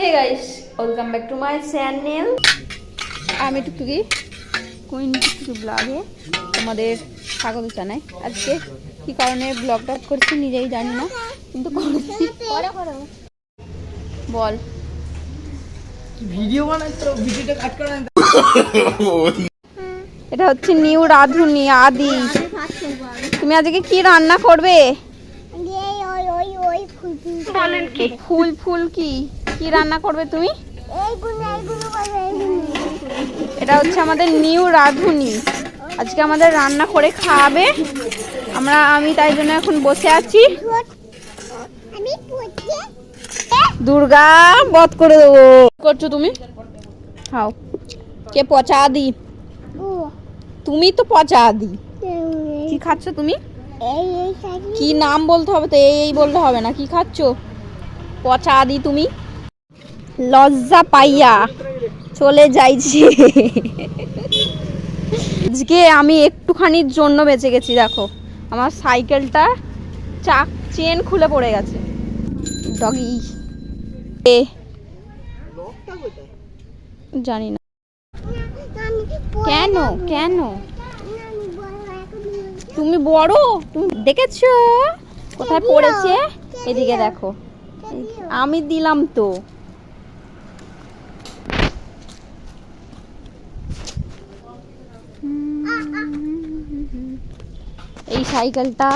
Hey guys welcome back to my channel আমি Tuktuki queen টুকটুকি ব্লগে তোমাদের স্বাগত জানাই। আজকে কী কারণে ব্লগটা করছি নিজেই জানি না কিন্তু করছি। বল। ভিডিও বানাচ্ছ ভিডিওটা কাট করে আনতে। এটা হচ্ছে নিউ রাধুনি আদি। তুমি আজকে কি রান্না করবে? ফুল ফুল কি? কি রান্না করবে তুমি? এটা হচ্ছে আমাদের নিউ রাধুনি। আজকে আমাদের রান্না করে খাওয়াবে। আমরা আমি তাই জন্য এখন বসে আছি। দুর্গা বধ করে দেবো। করছ তুমি? খাও। কে পচা দি তুমি তো পচা দি কি খাচ্ছ তুমি? কি নাম বলতে হবে তো? এই এই বলতে হবে না। কি খাচ্ছ? পচা দি তুমি? লজ্জা পাইয়া চলে যাইছি। আজকে আমি একটুখানির জন্য বেঁচে গেছি দেখো। আমার সাইকেলটা চাক চেন খুলে পড়ে গেছে। ডগি এ। জানি না। কেন? কেন? তুমি বড়? তুমি দেখেছ? কোথায় পড়েছে? এদিকে দেখো। আমি দিলাম তো। এই সাইকেলটা।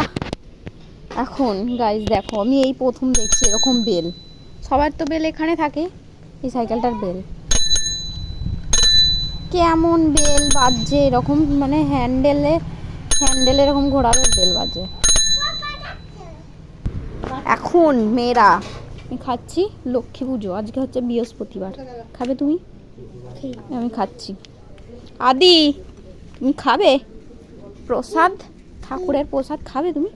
এখন গাইজ দেখো আমি এই প্রথম দেখছি এরকম বেল। সবার তো বেল এখানে থাকে এই সাইকেলটার বেল। কেমন বেল বাজছে এরকম মানে হ্যান্ডেলে হ্যান্ডেল এরকম ঘোরাবে বেল বাজে। এখন মেয়েরা আমি খাচ্ছি লক্ষ্মী পুজো আজকে হচ্ছে বৃহস্পতিবার। খাবে তুমি? আমি খাচ্ছি। আদি তুমি খাবে? প্রসাদ? ঠাকুরের প্রসাদ খাবে তুমি?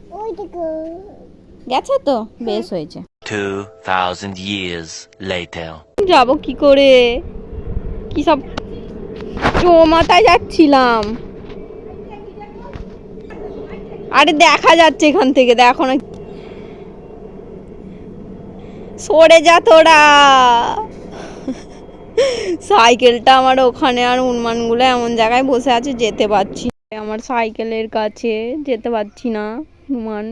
গেছে তো? বেশ হয়েছে। 2,000 years later. যাব কি করে? কি সব চৌমাথায় যাচ্ছিলাম। আরে দেখা যাচ্ছে এখান থেকে দেখো না। সরে যা তোরা। সাইকেলটা আমার ওখানে আর উন্মানগুলো এমন জায়গায় বসে আছে যেতে পারছি। আমার সাইকেলের কাছে যেতে পারছি না হনুমান